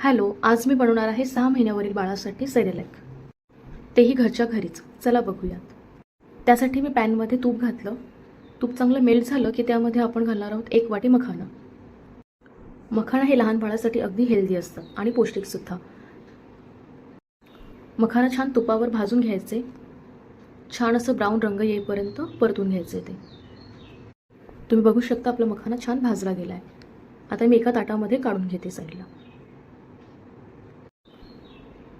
Hello आज मी बनवणार आहे सहा महिन्यावरील बाळासाठी सेरेलॅक. तेही घरच्या घरीच. चला बघूयात. त्यासाठी मी पॅनमध्ये तूप घातलं. तूप चांगलं मेल्ट झालं की त्यामध्ये आपण घालणार आहोत एक वाटी मखाणं मखाणं हे लहान बाळासाठी अगदी हेल्दी असतं आणि पौष्टिकसुद्धा. मखाना छान तुपावर भाजून घ्यायचे. छान असं ब्राऊन रंग येईपर्यंत परतून घ्यायचे ते. तुम्ही बघू शकता आपला मखाना छान भाजला गेला आहे आता मी एका ताटामध्ये काढून घेते साईडला.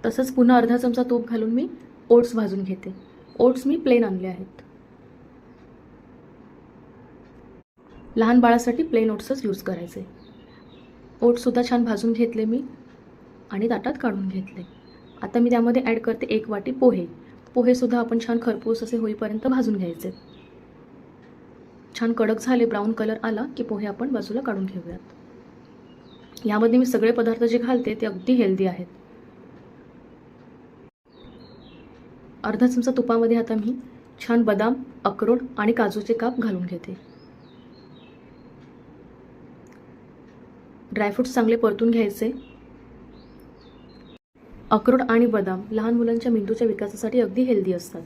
तसंच पुन्हा अर्धा चमचा तूप घालून मी ओट्स भाजून घेते. ओट्स मी प्लेन आणले आहेत. लहान बाळासाठी प्लेन ओट्सच यूज करायचे. ओट्ससुद्धा छान भाजून घेतले मी आणि ताटात काढून घेतले. आता मी त्यामध्ये ॲड करते एक वाटी पोहे. पोहेसुद्धा आपण छान खरपूस असे होईपर्यंत भाजून घ्यायचे. छान कडक झाले ब्राऊन कलर आला की पोहे आपण बाजूला काढून घेऊयात. यामध्ये मी सगळे पदार्थ जे घालते ते अगदी हेल्दी आहेत. अर्धा चमचा तुपामध्ये आता मी छान बदाम अक्रोड आणि काजूचे काप घालून घेते. ड्रायफ्रूट्स चांगले परतून घ्यायचे. अक्रोड आणि बदाम लहान मुलांच्या मेंदूच्या विकासासाठी अगदी हेल्दी असतात.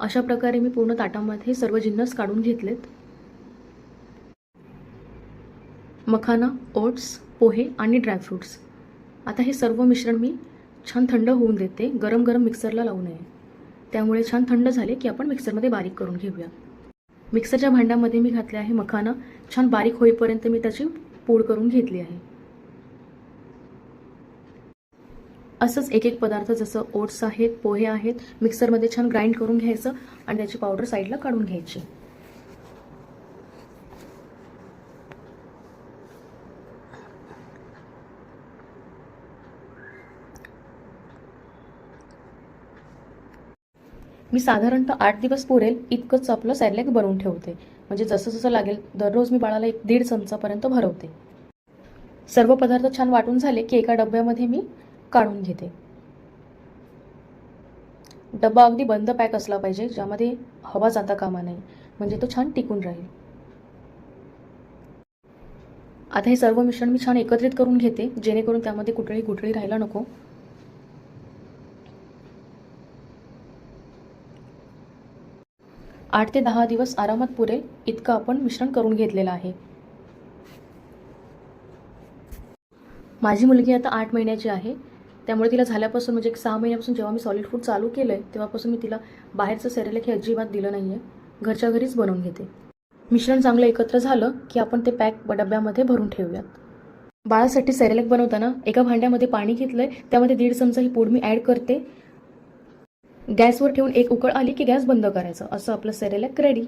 अशा प्रकारे मी पूर्ण ताटामध्ये सर्व जिन्नस काढून घेतलेत. मखाना ओट्स पोहे आणि ड्रायफ्रूट्स आता हे सर्व मिश्रण मी छान थंड होऊन देते. गरम गरम मिक्सरला लावू नये. त्यामुळे छान थंड झाले की आपण मिक्सरमध्ये बारीक करून घेऊया. मिक्सरच्या भांड्यामध्ये मी घातले आहे मखाना. छान बारीक होईपर्यंत मी त्याची पूड करून घेतली आहे. असंच एक एक पदार्थ जसं ओट्स आहेत पोहे आहेत मिक्सरमध्ये छान ग्राइंड करून घ्यायचं आणि त्याची पावडर साईडला काढून घ्यायची. मी साधारणतः आठ दिवस पुरेल इतकंच आपलं सॅरलॅक बनवून ठेवते. म्हणजे जसं जसं लागेल दररोज मी बाळाला एक दीड चमचापर्यंत भरवते. सर्व पदार्थ छान वाटून झाले की एका डब्यामध्ये मी काढून घेते. डब्बा अगदी बंद पॅक असला पाहिजे ज्यामध्ये हवा जाता कामा नये. म्हणजे तो छान टिकून राहील. आता हे सर्व मिश्रण मी छान एकत्रित करून घेते जेणेकरून त्यामध्ये कुठळी गुठळी राहायला नको. आठ ते दहा दिवस आरामात पुरेल इतकं आपण मिश्रण करून घेतलेलं आहे. माझी मुलगी आता आठ महिन्याची आहे. त्यामुळे तिला झाल्यापासून म्हणजे सहा महिन्यापासून जेव्हा मी सॉलिड फूड चालू केलं आहे तेव्हापासून मी तिला बाहेरचं सेरेलेक हे अजिबात दिलं नाही आहे घरच्या घरीच बनवून घेते. मिश्रण चांगलं एकत्र झालं की आपण ते पॅक डब्यामध्ये भरून ठेवूयात. बाळासाठी सेरेलेक बनवताना एका भांड्यामध्ये पाणी घेतलं आहे त्यामध्ये दीड चमचा ही पूड मी ॲड करते. गॅसवर ठेवून एक उकळ आली की गॅस बंद करायचं. असं आपलं सेरेलॅक रेडी